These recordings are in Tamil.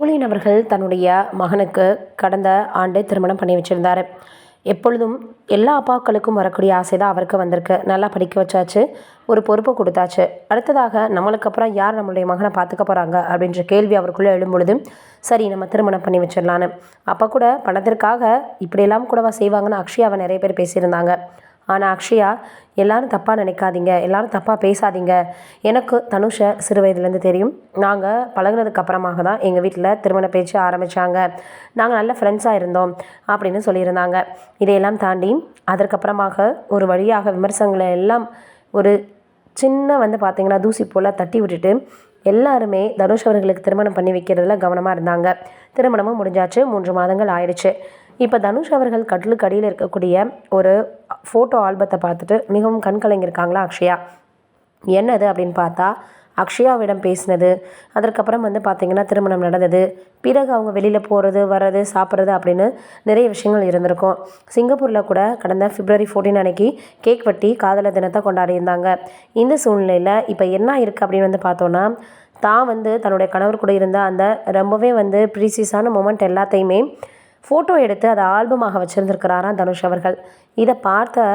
நெப்போலியன் அவர்கள் தன்னுடைய மகனுக்கு கடந்த ஆண்டு திருமணம் பண்ணி வச்சிருந்தார். எப்பொழுதும் எல்லா அப்பாக்களுக்கும் வரக்கூடிய ஆசை தான் அவருக்கு வந்திருக்கு. நல்லா படிக்க வச்சாச்சு ஒரு பொறுப்பை கொடுத்தாச்சு. அடுத்ததாக நம்மளுக்கு அப்புறம் யார் நம்மளுடைய மகனை பார்த்துக்க போகிறாங்க அப்படின்ற கேள்வி அவருக்குள்ளே எழும்பொழுது சரி நம்ம திருமணம் பண்ணி வச்சிடலான்னு. அப்போ கூட பணத்திற்காக இப்படியெல்லாம் கூடவா செய்வாங்கன்னு அக்ஷயாவை நிறைய பேர் பேசியிருந்தாங்க. ஆனால் அக்ஷயா எல்லாரும் தப்பாக நினைக்காதீங்க எல்லாரும் தப்பாக பேசாதீங்க. எனக்கு தனுஷை சிறு வயதுலேருந்து தெரியும். நாங்கள் பழகுனதுக்கு அப்புறமாக தான் எங்கள் வீட்டில் திருமண பேச்சு ஆரம்பித்தாங்க நாங்கள் நல்ல ஃப்ரெண்ட்ஸாக இருந்தோம் அப்படின்னு சொல்லியிருந்தாங்க. இதையெல்லாம் தாண்டி அதற்கப்புறமாக ஒரு வழியாக விமர்சனங்களை எல்லாம் ஒரு சின்ன வந்து பார்த்திங்கன்னா தூசி போல் தட்டி விட்டுட்டு எல்லாருமே தனுஷ் அவர்களுக்கு திருமணம் பண்ணி வைக்கிறதுல கவனமாக இருந்தாங்க. திருமணமும் முடிஞ்சாச்சு. மூன்று மாதங்கள் ஆயிடுச்சு. இப்போ தனுஷ் அவர்கள் கட்டிலுக்கு அடியில் இருக்கக்கூடிய ஒரு ஃபோட்டோ ஆல்பத்தை பார்த்துட்டு மிகவும் கண் கலங்கியிருக்காங்களா அக்ஷயா? என்னது அப்படின்னு பார்த்தா அக்ஷயாவிடம் பேசினது அதற்கப்புறம் வந்து பார்த்திங்கன்னா திருமணம் நடந்தது பிறகு அவங்க வெளியில் போகிறது வர்றது சாப்பிட்றது அப்படின்னு நிறைய விஷயங்கள் இருந்திருக்கும். சிங்கப்பூரில் கூட கடந்த பிப்ரவரி ஃபோர்டீன் அன்னைக்கு கேக் வெட்டி காதலர் தினத்தை கொண்டாடியிருந்தாங்க. இந்த சூழ்நிலையில் இப்போ என்ன இருக்குது அப்படின்னு வந்து பார்த்தோன்னா தான் வந்து தன்னுடைய கணவர் கூட இருந்த அந்த ரொம்பவே வந்து ப்ரீசியஸான மூமெண்ட் எல்லாத்தையுமே ஃபோட்டோ எடுத்து அதை ஆல்பமாக வச்சுருந்துருக்கிறாராம் தனுஷ் அவர்கள். இதை பார்த்த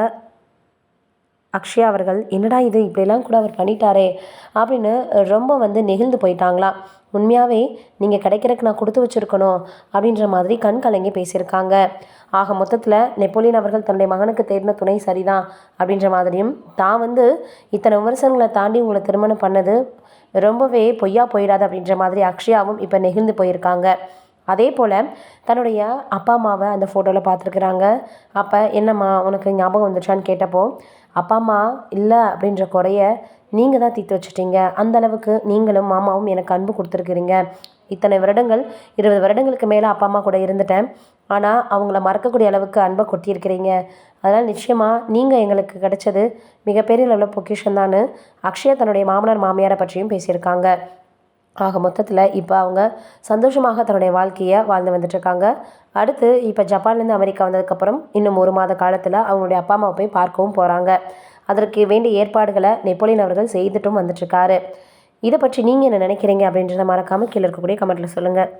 அக்ஷயா அவர்கள் என்னடா இது? இப்படிலாம் கூட அவர் பண்ணிட்டாரே அப்படின்னு ரொம்ப வந்து நெகிழ்ந்து போயிட்டாங்களாம் உண்மையாகவே நீங்கள் கிடைக்கிறதுக்கு நான் கொடுத்து வச்சுருக்கணும் அப்படின்ற மாதிரி கண் கலங்கி பேசியிருக்காங்க. ஆக மொத்தத்தில் நெப்போலியன் அவர்கள் தன்னுடைய மகனுக்கு தேடின துணை சரிதான் அப்படின்ற மாதிரியும் தான் வந்து இத்தனை விமர்சனங்களை தாண்டி உங்களை திருமணம் பண்ணது ரொம்பவே பொய்யா போயிடாது அப்படின்ற மாதிரி அக்ஷயாவும் இப்போ நெகிழ்ந்து போயிருக்காங்க. அதே போல் தன்னுடைய அப்பா அம்மாவை அந்த ஃபோட்டோவில் பார்த்துருக்குறாங்க. அப்போ என்னம்மா உனக்கு ஞாபகம் வந்துச்சான்னு கேட்டப்போ அப்பா அம்மா இல்லை அப்படின்ற குறைய நீங்கள் தான் தீர்த்து வச்சுட்டீங்க. அந்த அளவுக்கு நீங்களும் மாமாவும் எனக்கு அன்பு கொடுத்துருக்குறீங்க. இத்தனை வருடங்கள் இருபது வருடங்களுக்கு மேலே அப்பா அம்மா கூட இருந்துட்டேன். ஆனால் அவங்கள மறக்கக்கூடிய அளவுக்கு அன்பை கொட்டியிருக்கிறீங்க. அதனால் நிச்சயமாக நீங்கள் எங்களுக்கு கிடைச்சது மிகப்பெரிய அளவில் பொக்கிஷன் தான் அக்ஷயா தன்னுடைய மாமனார் மாமியாரை பற்றியும் பேசியிருக்காங்க. ஆக மொத்தத்தில் இப்போ அவங்க சந்தோஷமாக தன்னுடைய வாழ்க்கையை வாழ்ந்து வந்துட்டுருக்காங்க அடுத்து இப்போ ஜப்பான்லேருந்து அமெரிக்கா வந்ததுக்கப்புறம் இன்னும் ஒரு மாத காலத்தில் அவங்களுடைய அப்பா அம்மாவை போய் பார்க்கவும் போகிறாங்க அதற்கு வேண்டிய ஏற்பாடுகளை நெப்போலியன் அவர்கள் செய்துட்டும் வந்துட்டுருக்காரு இதை பற்றி நீங்கள் என்ன நினைக்கிறீங்க அப்படின்றத மறக்காமல் கீழே இருக்கக்கூடிய கமெண்ட்டில் சொல்லுங்கள்